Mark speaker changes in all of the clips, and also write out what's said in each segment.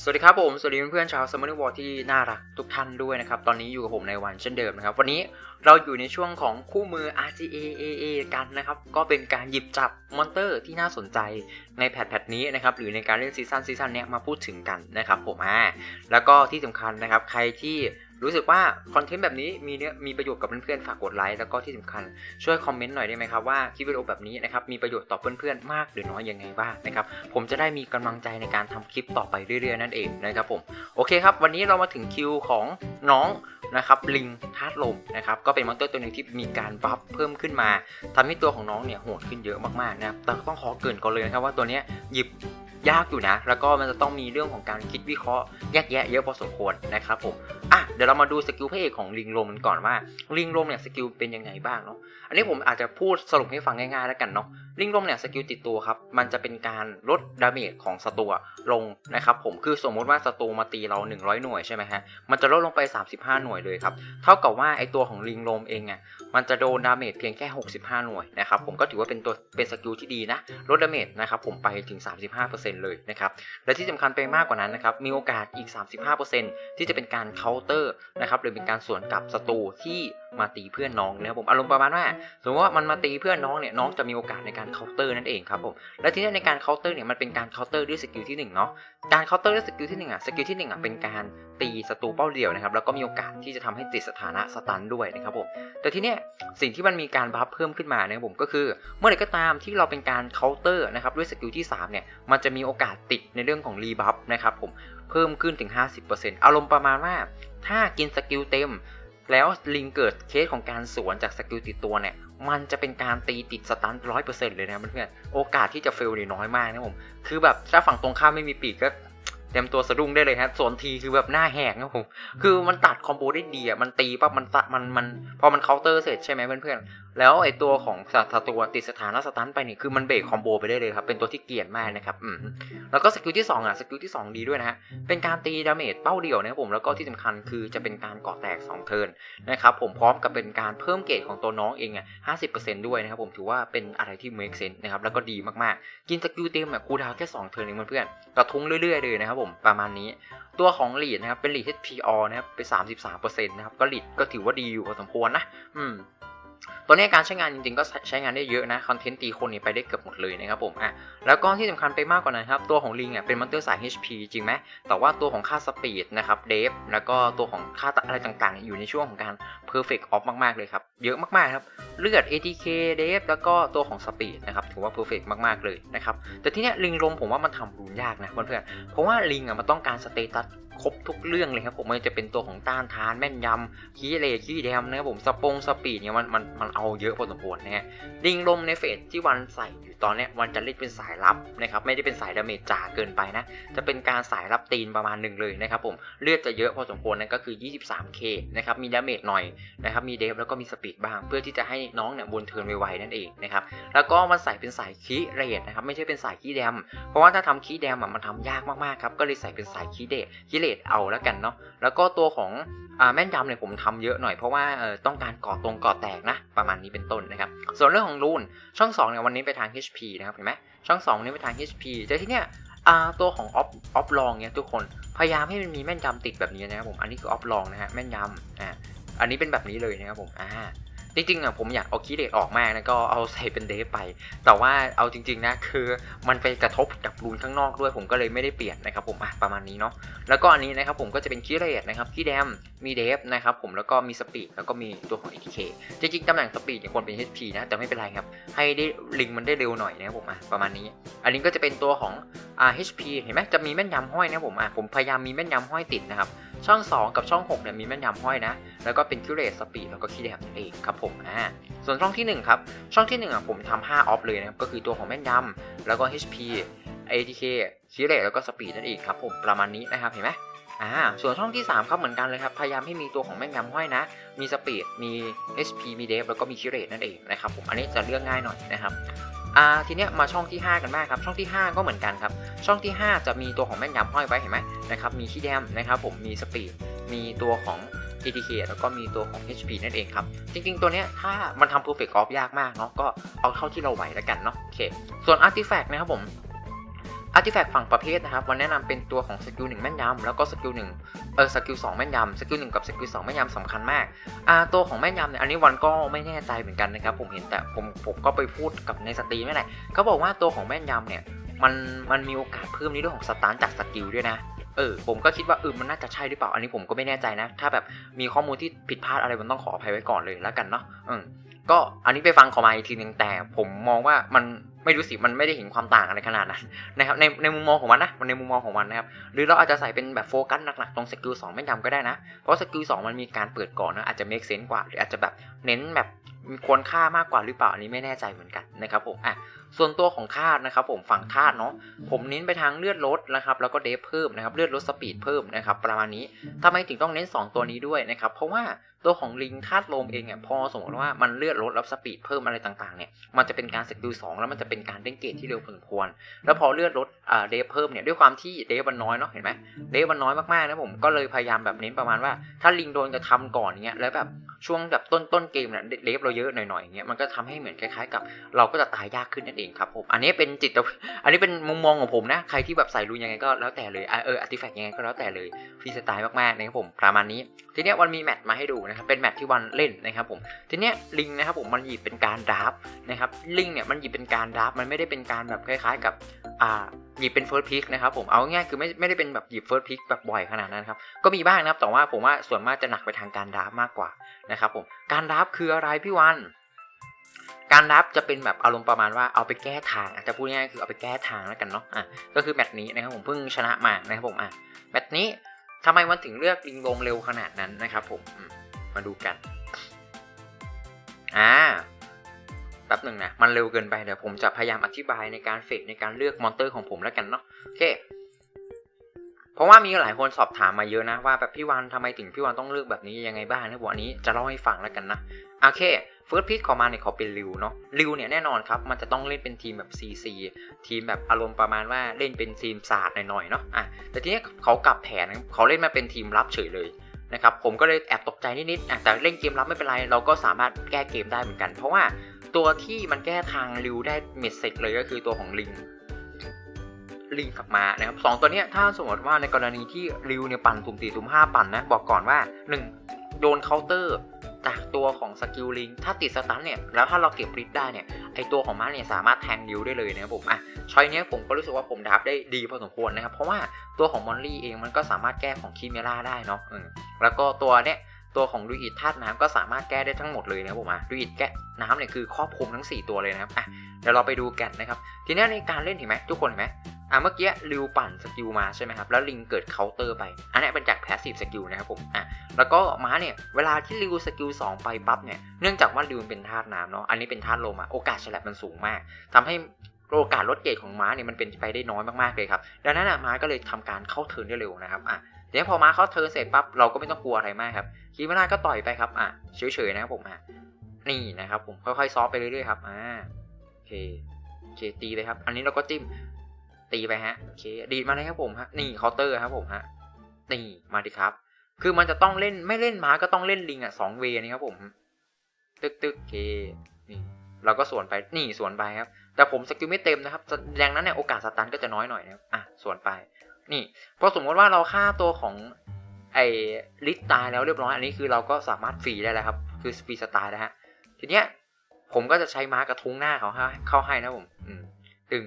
Speaker 1: สวัสดีครับผม สวัสดีเพื่อนๆชาวซัมเมอร์บอลที่น่ารักทุกท่านด้วยนะครับ ตอนนี้อยู่กับผมในวันเช่นเดิมนะครับ วันนี้เราอยู่ในช่วงของคู่มือ RGA AA กันนะครับ ก็เป็นการหยิบจับมอนเตอร์ที่น่าสนใจในแพทแพทนี้นะครับ หรือในการเล่นซีซั่นซีซั่นเนี้ยมาพูดถึงกันนะครับผมอ่าแล้วก็ที่สำคัญนะครับ ใครที่ รู้สึกว่าคอนเทนต์แบบนี้มีเนี้ยมีประโยชน์กับเพื่อนๆฝากกดไลค์แล้วก็ที่สำคัญช่วยคอมเมนต์หน่อยได้ไหมครับว่าคลิปวิดีโอแบบนี้นะครับมีประโยชน์ต่อเพื่อนๆมากหรือน้อยยังไงบ้างนะครับผมจะได้มีกำลังใจในการทำคลิปต่อไปเรื่อยๆนั่นเองนะครับผมโอเคครับ วันนี้เรามาถึงคิวของน้องนะครับลิงธาตุลมนะครับก็เป็นมอนเตอร์ตัวหนึ่งที่มีการบัฟเพิ่มขึ้นมาทำให้ตัวของน้องเนี่ยโหดขึ้นเยอะมากๆนะครับแต่ต้องขอเกินก่อนเลยนะครับว่าตัวนี้ยหยิบ ยากอยู่นะ แล้วก็มันจะต้องมีเรื่องของการคิดวิเคราะห์แยกแยะเยอะพอสมควรนะครับผมอะเดี๋ยวเรามาดูสกิลพระเอกของลิงลมกันก่อนว่าลิงลมเนี่ยสกิลเป็นยังไงบ้างเนาะอันนี้ผมอาจจะพูดสรุปให้ฟังง่ายๆแล้วกันเนาะลิงลมเนี่ยสกิลติดตัวครับมันจะเป็นการลดดาเมจของศัตรูลงนะครับผมคือสมมติว่าศัตรูมาตีเรา 100 หน่วยใช่ไหมฮะมันจะลดลงไป 35 หน่วยเลยครับเท่ากับว่าไอตัวของลิงลมเองอะมันจะโดนดาเมจเพียงแค่ 65 หน่วยนะครับผมก็ถือว่าเป็นตัวเป็นสกิลที่ดีนะลดดาเมจนะครับผมไปถึง 35%เลยนะครับและที่สำคัญไปมากกว่านั้นนะครับมีโอกาสอีก 35%ที่จะเป็นการเคาน์เตอร์นะครับหรือเป็นการสวนกลับศัตรูที่ มาตีเพื่อนน้องนะครับผมอารมณ์ประมาณว่าสมมติว่ามันมาตีเพื่อนน้องเนี่ยน้องจะมีโอกาสในการเคาน์เตอร์นั่นเองครับผมและทีนี้ในการเคาน์เตอร์เนี่ยมันเป็นการเคาน์เตอร์ด้วยสกิลที่1เนาะการเคาน์เตอร์ด้วยสกิลที่1อะสกิลที่1อะเป็นการตีศัตรูเป้าเดี่ยวนะครับแล้วก็มีโอกาสที่จะทำให้ติดสถานะสตันด้วยนะครับผมแต่ทีเนี้ยสิ่งที่มันมีการบัฟเพิ่มขึ้นมานะครับผมก็คือ เมื่อไหร่ก็ตามที่เราเป็นการเคาน์เตอร์นะครับด้วยสกิลที่3เนี่ยมันจะมีโอกาสติดในเรื่องของรีบัฟนะครับผมเพิ่มขึ้นถึง 50%อารมณ์ประมาณว่าถ้ากินสกิลเต็ม แล้วลิงเกิดเคสของการสวนจากสกิลติดตัวเนี่ย มันจะเป็นการตีติดสตันร้อยเปอร์เซ็นต์เลยนะเพื่อนๆ โอกาสที่จะเฟลนี่น้อยมากนะผม คือแบบถ้าฝั่งตรงข้ามไม่มีปีกก็เตรียมตัวสะดุ้งได้เลยครับสวนทีคือแบบหน้าแหกนะผม คือมันตัดคอมโบได้ดีอะ มันตีปั๊บมันตัดมันมัน พอมันเคาน์เตอร์เสร็จใช่ไหมเพื่อนๆ แล้วไอตัวของสัตว์ตัวติดสถานะสตันไปนี่คือมันเบรกคอมโบไปได้เลยครับ เป็นตัวที่เกลียดมากนะครับอืมแล้วก็สกิลที่2อะสกิลที่ 2 ดีด้วยนะฮะ เป็นการตีดาเมจเป้าเดียวนะครับผมแล้วก็ที่สำคัญคือจะเป็นการเกาะแตก 2 เทิร์นนะครับผมพร้อมกับเป็นการเพิ่มเกรดของตัวน้องเองอะ50%ด้วยนะครับผมถือว่าเป็นอะไรที่ make sense นะครับแล้วก็ดีมากๆ กินสกิลเต็มอะคูดาวแค่2เทิร์นเองเพื่อนๆกระทุ้งเรื่อยๆเลยนะครับผมประมาณนี้ตัวของลีดนะครับเป็นลีด HPR นะครับไป33%นะครับก็ลีดก็ถือว่าดีอยู่พอสมควรนะอืม ตัวนี้การใช้งานจริงๆก็ใช้งานได้เยอะนะคอนเทนต์ตีคนนี่ไปได้เกือบหมดเลยนะครับผมอะแล้วก็ที่สำคัญไปมากกว่านั้นครับตัวของลิงอะเป็นมอนเตอร์สาย HP จริงไหมแต่ว่าตัวของค่าสปีดนะครับเดฟแล้วก็ตัวของค่าอะไรต่างๆ อยู่ในช่วงของการ perfect off มากๆเลยครับเยอะมากๆครับเลือด ATK เดฟแล้วก็ตัวของสปีดนะครับถือว่า perfect มากๆเลยนะครับแต่ที่เนี้ยลิงลมผมว่ามันทำรูนยากนะเพื่อนๆเพราะว่าลิงอะมันต้องการสเตตัส ครบทุกเรื่องเลยครับผมมันจะเป็นตัวของต้านทานแม่นยำคีเลคีแดมนะครับผมสปงสปีดเนี่ยมันมันมันเอาเยอะพอสมควรนะฮะดิงลมในเฟสที่วันใส่อยู่ ตอนเนี้ยวันจะเล่นเป็นสายลับนะครับ ไม่ได้เป็นสายดาเมจจ๋าเกินไปนะ จะเป็นการสายรับตีนประมาณหนึ่งเลยนะครับผม เลือดจะเยอะพอสมควรนั่นก็คือ 23k นะครับ มีดาเมจหน่อยนะครับ มีเดฟแล้วก็มีสปีดบ้าง เพื่อที่จะให้น้องเนี่ยบนเทิร์นไวๆนั่นเองนะครับ แล้วก็มันใส่เป็นสายคีเรดนะครับ ไม่ใช่เป็นสายคีแดม เพราะว่าถ้าทำคีแดมอะมันทำยากมากๆครับ ก็เลยใส่เป็นสายคีเดคีเลดเอาแล้วกันเนาะ แล้วก็ตัวของอ่าแม่นยำเนี่ยผมทำเยอะหน่อยเพราะว่าเออต้องการก่อตรงก่อแตกนะ ประมาณนี้เป็นต้นนะครับ ส่วนเรื่องของรูนช่อง2เนี่ยวันนี้ไปทาง HP นะครับเห็นไหมช่อง2นี่ไปทาง HP แต่ที่เนี้ยตัวของออฟออฟลองเนี่ยทุกคนพยายามให้มันมีแม่นยำติดแบบนี้นะครับผมอันนี้คือออฟลองนะฮะแม่นยำอ่าอันนี้เป็นแบบนี้เลยนะครับผมอ่า จริงๆอะผมอยากเอาคีเลดออกมากนะก็เอาใส่เป็นเดฟไป แต่ว่าเอาจริง ๆ นะคือมันไปกระทบกับรูนข้างนอกด้วยผมก็เลยไม่ได้เปลี่ยนนะครับผมอะประมาณนี้เนาะแล้วก็อันนี้นะครับผมก็จะเป็นคีเลดนะครับคีแดมมีเดฟนะครับผมแล้วก็มีสปีดแล้วก็มีตัวของ ATK จริงๆตำแหน่งสปีดเนี่ยควรเป็น HP นะแต่ไม่เป็นไรครับให้ได้ลิงมันได้เร็วหน่อยนะครับผมอะประมาณนี้ อันนี้ก็จะเป็นตัวของอ่า HP เห็นไหมจะมีแม่นยำห้อยนะผมอะผมพยายามมีแม่นยำห้อยติดนะครับช่อง 2 กับช่อง6เนี่ยมีแม่นยำห้อยนะแล้วก็เป็นคิวเรตสปีดแล้วก็คีแดมนั่นเองครับผมอ่าส่วนช่องที่ 1 ครับ ช่องที่ 1อะผมทำ5ออฟเลยนะครับ ก็คือตัวของแม่นยำแล้วก็ HP ATK คิวเรตแล้วก็สปีดนั่นเองครับผมประมาณนี้นะครับเห็นไหมอ่าส่วนช่องที่ 3 ครับเหมือนกันเลยครับ พยายามให้มีตัวของแม่นยำห้อยนะ มีสปีดมี HP มีเดฟแล้วก็มีคิวเรตนั่นเองนะครับผมอันนี้จะเลือกง่ายหน่อยนะครับอ่าทีเนี้ยมาช่องที่ 5 กันบ้างครับ ช่องที่ 5 ก็เหมือนกันครับ ช่องที่ 5 จะมีตัวของแม่นยำห้อยไว้เห็นไหมนะครับมีคีย์แดมนะครับผมมีสปีดมีตัวของ ATK แล้วก็มีตัวของ HP นั่นเองครับ จริง ๆ ตัวเนี้ยถ้ามันทำ perfect off ยากมากเนาะก็เอาเท่าที่เราไหวแล้วกันเนาะโอเค ส่วน artifact นะครับผมอาร์ติแฟกต์ฝั่งประเภทนะครับวันแนะนำเป็นตัวของสกิลหนึ่งแม่นยำแล้วก็สกิลหนึ่งเออสกิลสองแม่นยำสกิลหนึ่งกับสกิลสองแม่นยำสำคัญมากอ่าตัวของแม่นยำเนี่ยอันนี้วันก็ไม่แน่ใจเหมือนกันนะครับผมเห็นแต่ผมผมก็ไปพูดกับในสตรีมนี่แหละเขาบอกว่าตัวของแม่นยำเนี่ยมันมันมีโอกาสเพิ่มในเรื่องของสตาร์จากสกิลด้วยนะ เออผมก็คิดว่าเออมันน่าจะใช่หรือเปล่า อันนี้ผมก็ไม่แน่ใจนะ ถ้าแบบมีข้อมูลที่ผิดพลาดอะไรมันต้องขออภัยไว้ก่อนเลยแล้วกันเนาะอืมก็อันนี้ไปฟังขอมาอีกทีนึงแต่ ผมมองว่ามันไม่รู้สิมันไม่ได้เห็นความต่างอะไรขนาดนั้นนะครับในในมุมมองของมันนะในมุมมองของมันนะครับหรือเราอาจจะใส่เป็นแบบโฟกัสหนักๆตรงสกิลสองแม่นยำก็ได้นะ เพราะสกิลสองมันมีการเปิดก่อนนะอาจจะ make sense กว่าหรืออาจจะแบบเน้นแบบมีควรค่ามากกว่าหรือเปล่าอันนี้ไม่แน่ใจเหมือนกันนะครับผมอะ ส่วนตัวของธาตุนะครับผมฝั่งธาตุเนาะผมเน้นไปทางเลือดลดนะครับแล้วก็เดฟเพิ่มนะครับเลือดลดสปีดเพิ่มนะครับประมาณนี้ทำไมถึงต้องเน้น 2 ตัวนี้ด้วยนะครับเพราะว่าตัวของลิงธาตุลมเองเนี่ยพอสมมติว่ามันเลือดลดแล้วสปีดเพิ่มอะไรต่างๆเนี่ยมันจะเป็นการสกิลสองแล้วมันจะเป็นการเล่นเกตที่เร็วพอสมควร แล้วพอเลือดลดอ่าเดฟเพิ่มเนี่ยด้วยความที่เดฟมันน้อยเนาะเห็นไหมเดฟมันน้อยมากๆนะผมก็เลยพยายามแบบเน้นประมาณว่า ถ้าลิงโดนกระทำก่อนเงี้ยแล้วแบบช่วงแบบต้นต้นเกมเนี่ยเดฟเราเยอะหน่อยๆอย่างเงี้ยมันก็ทำให้เหมือนคล้ายๆ กับ เราก็จะตายยากขึ้นนั่นเองครับผมอันนี้เป็นจิตอันนี้เป็นมุมมองของผมนะ ใครที่แบบใส่รูนยังไงก็แล้วแต่เลยอเอออาร์ติแฟกต์ยังไงก็แล้วแต่เลยฟรีสไตล์มากๆนะครับผมประมาณนี้ ทีเนี้ยวันมีแมตช์มาให้ดูนะครับเป็นแมตช์ที่วันเล่นนะครับผมทีเนี้ยลิงนะครับผมมันหยิบเป็นการดราฟนะครับลิงเนี่ยมันหยิบเป็นการดราฟมันไม่ได้เป็นการแบบคล้าย ๆ กับอ่าหยิบเป็นเฟิร์สพิกนะครับผมเอาง่ายคือไม่ไม่ได้เป็นแบบหยิบเฟิร์สพิกแบบบ่อยขนาดนั้นครับก็มีบ้างนะครับแต่ว่าผมว่าส่วนมากจะหนักไปทางการดราฟมากกว่านะครับผมการดราฟคืออะไรพี่วัน การรับจะเป็นแบบอารมณ์ประมาณว่าเอาไปแก้ทางอาจจะพูดง่ายคือเอาไปแก้ทางแล้วกันเนาะอะก็คือแมตช์นี้นะครับผมเพิ่งชนะมานะครับผมอะแมตช์นี้ทำไมมันถึงเลือกลิงลงเร็วขนาดนั้นนะครับผมมาดูกันอ่าแป๊บหนึ่งนะมันเร็วเกินไปเดี๋ยวผมจะพยายามอธิบายในการเฟกในการเลือกมอนเตอร์ของผมแล้วกันเนาะโอเค ราะว่ามีหลายคนสอบถามมาเยอะนะว่าแบบพี่วันทำไมถึงพี่วันต้องเลือกแบบนี้ยังไงบ้างนะผมอันนี้จะเล่าให้ฟังแล้วกันนะโอเคเฟิร์สพิกของมาเนี่ยขอเป็นริวเนาะริวเนี่ยแน่นอนครับ มันจะต้องเล่นเป็นทีมแบบ CC ทีมแบบอารมณ์ประมาณว่าเล่นเป็นทีมศาสตร์หน่อยๆเนาะอะแต่ทีนี้เขากลับแผนเขาเล่นมาเป็นทีมรับเฉยเลยนะครับผมก็เลยแอบตกใจนิดๆแต่เล่นเกมรับไม่เป็นไร เราก็สามารถแก้เกมได้เหมือนกัน เพราะว่าตัวที่มันแก้ทางริวได้เม็ดเสร็จเลยก็คือตัวของลิง ลิงกลับมานะครับสองตัวเนี้ยถ้าสมมติว่าในกรณีที่ริวเนี่ยปั่นสุ่มสี่สุ่มห้าปั่นนะบอกก่อนว่า 1 โดนเคาน์เตอร์จากตัวของสกิลลิงถ้าติดสตันเนี่ยแล้วถ้าเราเก็บริดได้เนี่ยไอตัวของมันเนี่ยสามารถแทงริวได้เลยนะครับผมอะช้อยเนี้ยผมก็รู้สึกว่าผมดับได้ดีพอสมควรนะครับเพราะว่าตัวของมอนลี่เองมันก็สามารถแก้ของคีเมล่าได้เนาะแล้วก็ตัวเนี้ยตัวของดูอิดธาตุน้ำก็สามารถแก้ได้ทั้งหมดเลยนะครับผมอะดูอิดแก้น้ำเนี่ยคือครอบคลุมทั้ง 4 ตัวเลยนะครับอะเดี๋ยวเราไปดูกันนะครับ ทีนี้ในการเล่นเห็นไหมทุกคนเห็นไหม อะเมื่อกี้ริวปั่นสกิลมาใช่ไหมครับแล้วลิงเกิดเคาน์เตอร์ไป อันนี้เป็นจากแพสซีฟสกิลนะครับผมอะแล้วก็ม้าเนี่ยเวลาที่ริวสกิล2ไปปั๊บเนี่ยเนื่องจากว่าริวเป็นธาตุน้ำเนาะอันนี้เป็นธาตุลมอะโอกาสฉลับมันสูงมากทำให้โอกาสลดเกรดของม้าเนี่ยมันเป็นไปได้น้อยมากๆเลยครับดังนั้นอะม้าก็เลยทำการเข้าเทิร์นได้เร็วนะครับอะเดี๋ยวพอม้าเข้าเทิร์นเสร็จปั๊บเราก็ไม่ต้องกลัวอะไรมากครับคีมานาก็ต่อยไปครับอะเฉยๆนะครับผมอะนี่นะครับผมค่อยๆซอฟไปเรื่อยๆครับอ่าโอเคโอเคตีไปครับ อันนี้เราก็จิ้ม ตีไปฮะโอเคดีดมาเลยครับผมฮะนี่เคาน์เตอร์ครับผมฮะนี่มาดิครับ คือมันจะต้องเล่นไม่เล่นม้าก็ต้องเล่นลิงอะสองเวนี่ครับผม ตึกตึกเคนี่เราก็สวนไปนี่สวนไปครับ แต่ผมสกิลไม่เต็มนะครับดังนั้นเนี่ยโอกาสสตันก็จะน้อยหน่อยนะครับอะสวนไป นี่พอสมมติว่าเราฆ่าตัวของไอ้ลิสตายแล้วเรียบร้อยอันนี้คือเราก็สามารถฟรีได้แล้วครับ คือฟรีสไตล์นะฮะทีเนี้ยผมก็จะใช้ม้ากระทุ้งหน้าเขาเข้าให้นะผม อืมตึง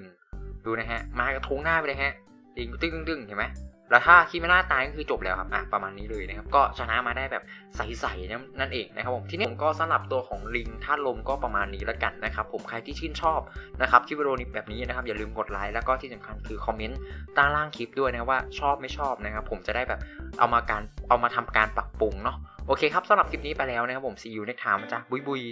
Speaker 1: ดูนะฮะ มากระทุ้งหน้าไปเลยฮะดึงตึ้งตึ้งเห็นไหมแล้วถ้าคิไม่น่าตายก็คือจบแล้วครับอะประมาณนี้เลยนะครับก็ชนะมาได้แบบใสๆนั่นเองนะครับผมทีนี้ผมก็สำหรับตัวของลิงธาตุลมก็ประมาณนี้แล้วกันนะครับผมใครที่ชื่นชอบนะครับคลิปวิดีโอนี้แบบนี้นะครับอย่าลืมกดไลค์แล้วก็ที่สำคัญคือคอมเมนต์ใต้ล่างคลิปด้วยนะว่าชอบไม่ชอบนะครับผมจะได้แบบเอามาการเอามาทำการปรับปรุงเนาะโอเคครับสำหรับคลิปนี้ไปแล้วนะครับผม see you next time จ้ะบุยบุย